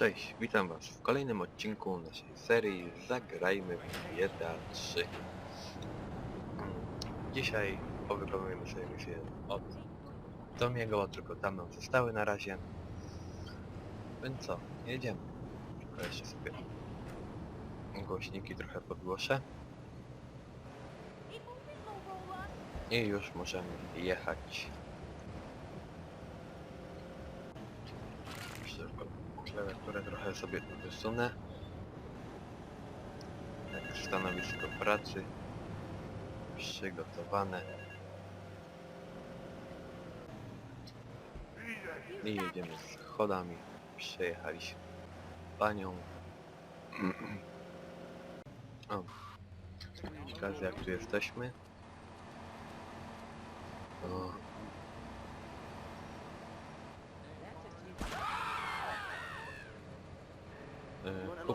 Cześć, witam was w kolejnym odcinku naszej serii Zagrajmy w GTA 3. Dzisiaj powykonujemy sobie misję od Tomiego, tylko tam nam zostały na razie. Więc co, jedziemy. Tylko jeszcze sobie głośniki trochę podgłoszę i już możemy jechać. Jeszcze tylko klawiaturę trochę sobie wysunę. Stanowisko pracy przygotowane. I jedziemy schodami. Przejechaliśmy panią. O. Okazji jak tu jesteśmy. O.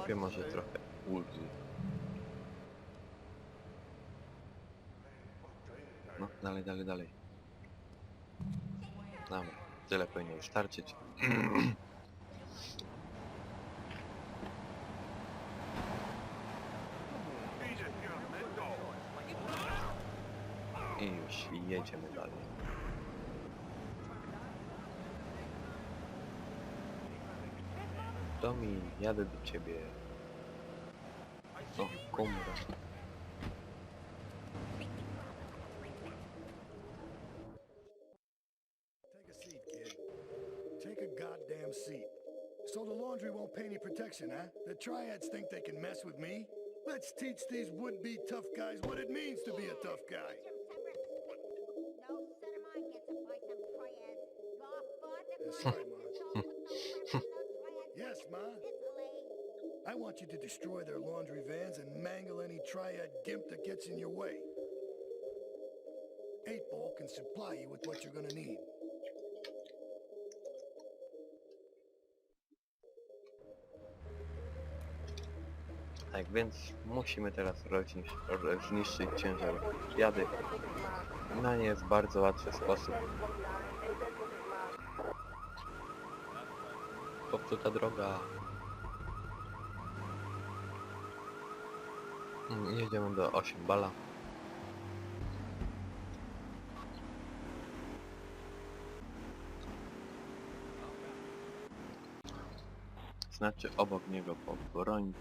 Kupię może trochę ulgi. No, dalej, dalej, dalej. Dobra, tyle powinno wystarczyć. I już jedziemy dalej. Tomi, jadę do ciebie. O, kumra. Take a seat, kid. Take a goddamn seat. So the laundry won't pay any protection, huh? The triads think they can mess with me? Let's teach these would-be tough guys what it means to be a tough guy. No son I want you to destroy their laundry vans and mangle any triad gimp that gets in your way. Eight Ball can supply you with what you're gonna need. Tak więc musimy teraz roznisz, ro- zniszczyć ciężar jady. Na nie jest bardzo łatwy sposób. Popsuta droga. Jedziemy do 8 bala. Znaczy obok niego po broń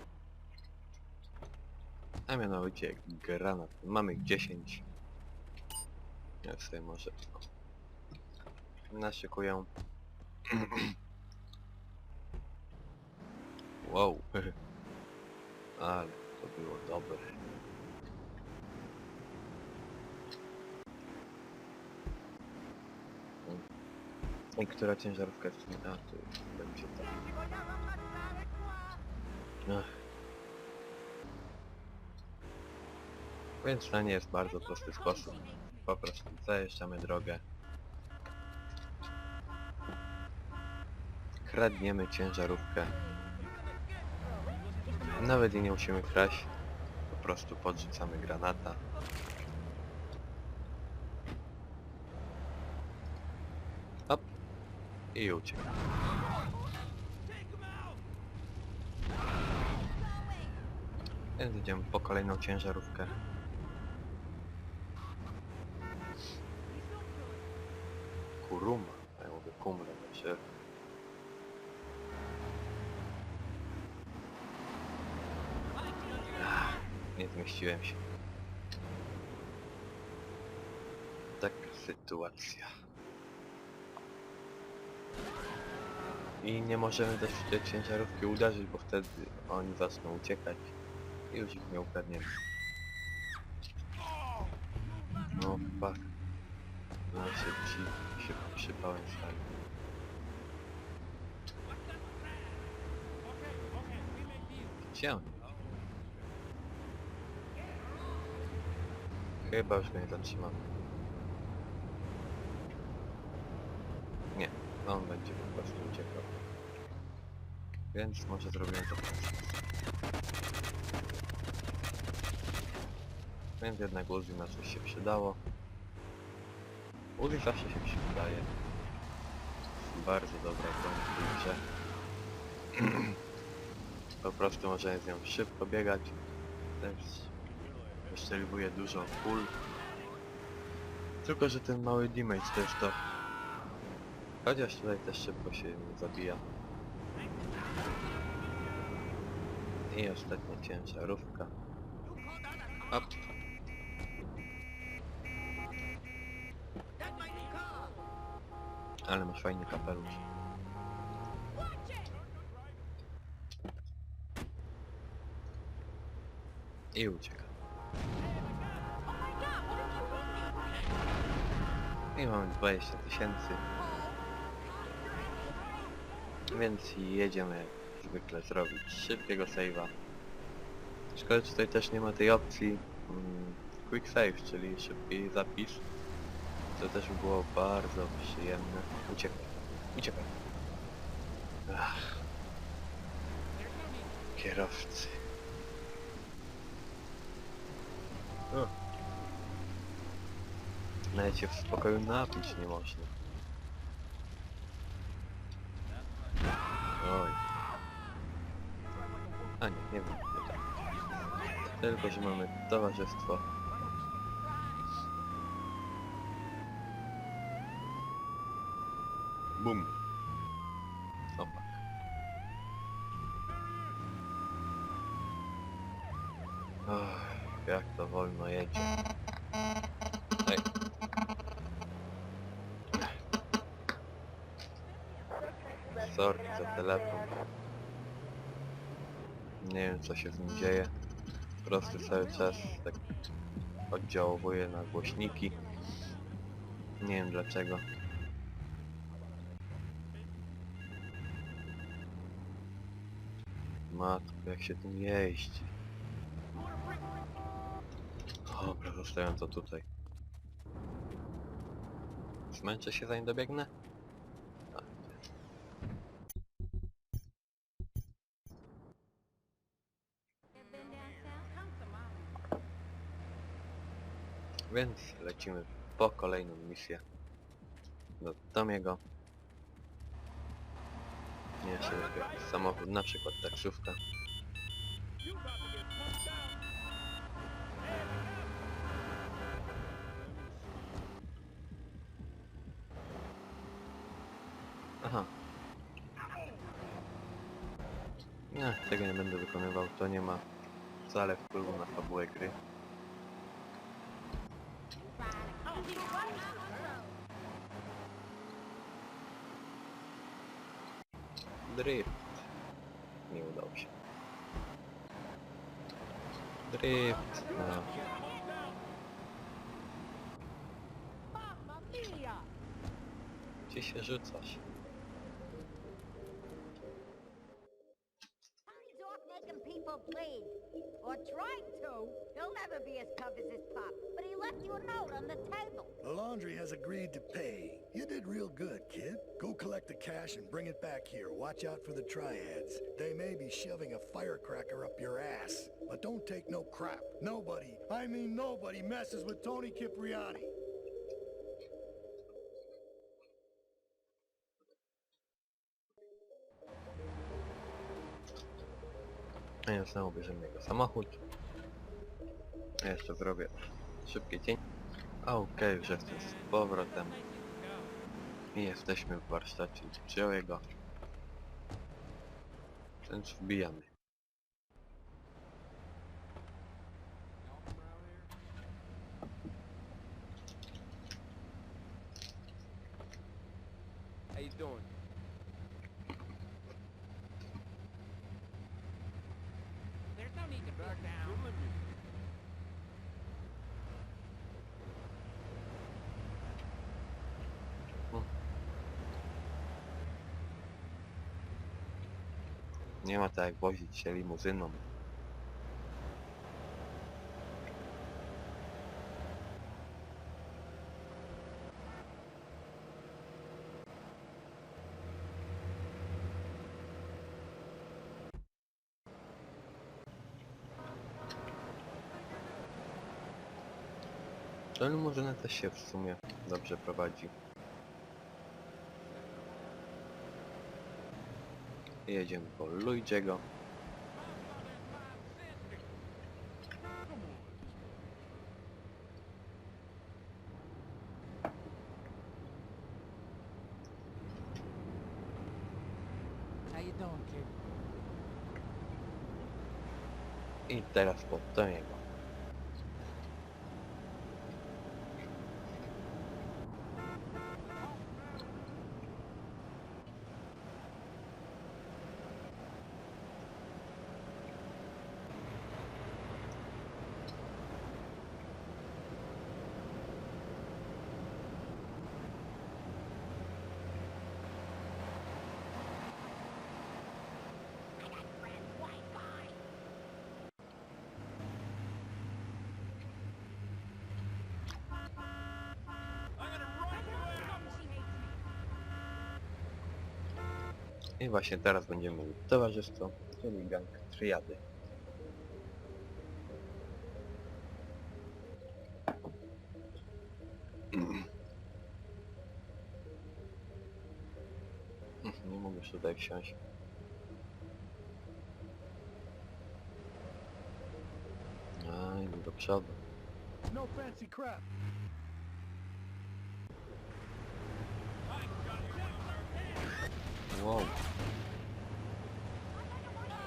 a mianowicie granat. Mamy ich 10. Ja sobie może naszykuję. wow. Ale to było dobre. I która ciężarówka jest? A, tu będzie tak. Więc to nie jest bardzo prosty sposób. Po prostu zajeżdżamy drogę. Kradniemy ciężarówkę. Nawet jej nie musimy kraść. Po prostu podrzucamy granata. Hop. I uciekamy. Więc idziemy po kolejną ciężarówkę. Kuruma, ja mówię kumra, znaczy... Ach, Nie zmieściłem się. Taka sytuacja. I nie możemy też te ciężarówki uderzyć, bo wtedy oni zaczną uciekać. I już ich nie ukradniemy. No fuck. No się ci się przypałem stali. Gdzie oni? Chyba już go nie zatrzymam. Nie, on będzie po prostu uciekał. Więc może zrobimy to sposób. Więc jednak Uzi na coś się przydało. Uzi zawsze się przydaje. Bardzo dobra broń w grze. Po prostu możemy z nią szybko biegać. Też wyszczeliwuje dużo pól. Tylko, że ten mały damage też to... Chociaż tutaj też szybko się zabija. I ostatnia ciężarówka. Op. Ale masz fajny kapelusz. I ucieka. I mamy 20 tysięcy. Więc jedziemy jak zwykle zrobić szybkiego save'a. Szkoda, że tutaj też nie ma tej opcji mm, quick save, czyli szybki zapis. To też by było bardzo przyjemne. Uciekaj, uciekaj. Ach. Kierowcy. Nawet się w spokoju napić nie można. Oj. A nie, nie wiem, nie tak. Tylko, że mamy towarzystwo. Bum. Opak. Ach, jak to wolno jedzie. Sorry za telefon. Nie wiem co się z nim dzieje. Po prostu cały czas tak oddziałuje na głośniki. Nie wiem dlaczego. Matko, jak się tym jeździ. Dobra, zostawiam to tutaj. Zmęczę się zanim dobiegnę? Więc lecimy po kolejną misję do Tomiego. Nie się jakiś samochód, na przykład taksówka. Aha. Nie, tego nie będę wykonywał, to nie ma wcale wpływu na fabułę gry. Drift. Nie udało się. Drift. No. Gdzie się rzucasz? People. Or trying to. He'll never be as tough as his pop. But he left you a note on the table. The laundry has agreed to pay. You did real good, kid. Go collect the cash and bring it back here. Watch out for the triads. They may be shoving a firecracker up your ass. But don't take no crap. Nobody, I mean nobody, messes with Tony Cipriani. Ja znowu bierzemy jego samochód. Ja jeszcze zrobię szybkie cień. Okej, już jestem z powrotem. I jesteśmy w warsztacie Joe'ego. Więc wbijamy. How you doing? There's no need to back down. Nie ma tak jak wozić się limuzyną. No ale Murzynę też się w sumie dobrze prowadzi. Jedziemy po Luigiego. I teraz po Toniego. I właśnie teraz będziemy mieli towarzystwo, czyli gang triady. Nie mogę już tutaj wsiąść. A, idę do przodu. No fancy crap. Wow.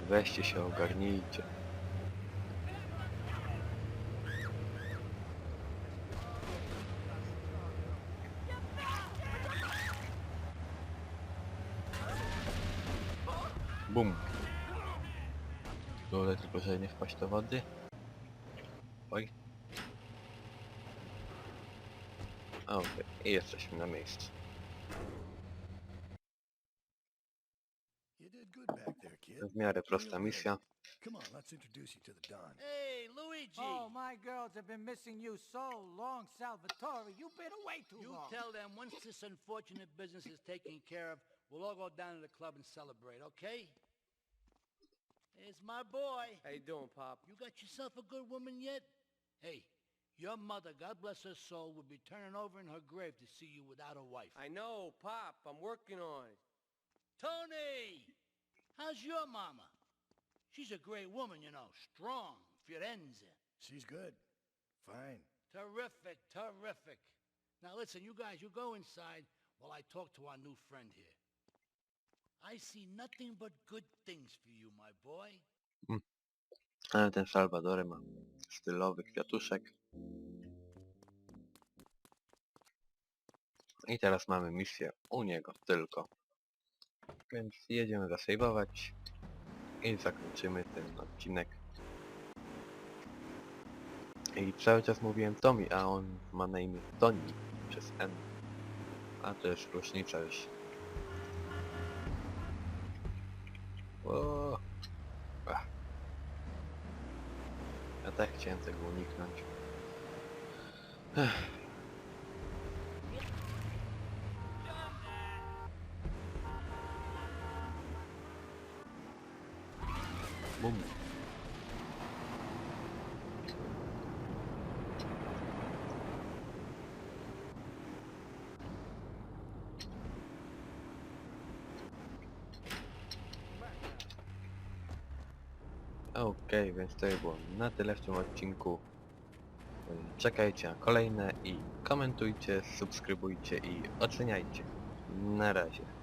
Weźcie się, ogarnijcie. Bum. Dole tylko, żeby nie wpaść do wody. Oj. Okej, i jesteśmy na miejscu. W miarę prosta misja. Come on, let's introduce you to the Don. Hey, Luigi! Oh, my girls have been missing you so long, Salvatore. You've been away too you long. tell them once this unfortunate business is taken care of, we'll all go down to the club and celebrate, okay? It's my boy. How you doing, Pop? You got yourself a good woman yet? Hey, your mother, God bless her soul, would be turning over in her grave to see you without a wife. I know, Pop. I'm working on it. Tony! How's your mama? She's a great woman, you know, strong, Firenze. She's good. Fine. Terrific, terrific. Now listen, you guys, you go inside while I talk to our new friend here. I see nothing but good things for you, my boy. Ale ten Salvador ma stylowy kwiatuszek. I teraz mamy misję u niego tylko. Więc jedziemy zasejwować i zakończymy ten odcinek. I cały czas mówiłem Tommy, a on ma na imię Toni przez N. A to jest różnica już. Ja tak chciałem tego uniknąć. Ech. Bum. Okej, więc to było na tyle w tym odcinku. Czekajcie na kolejne i komentujcie, subskrybujcie i oceniajcie. Na razie.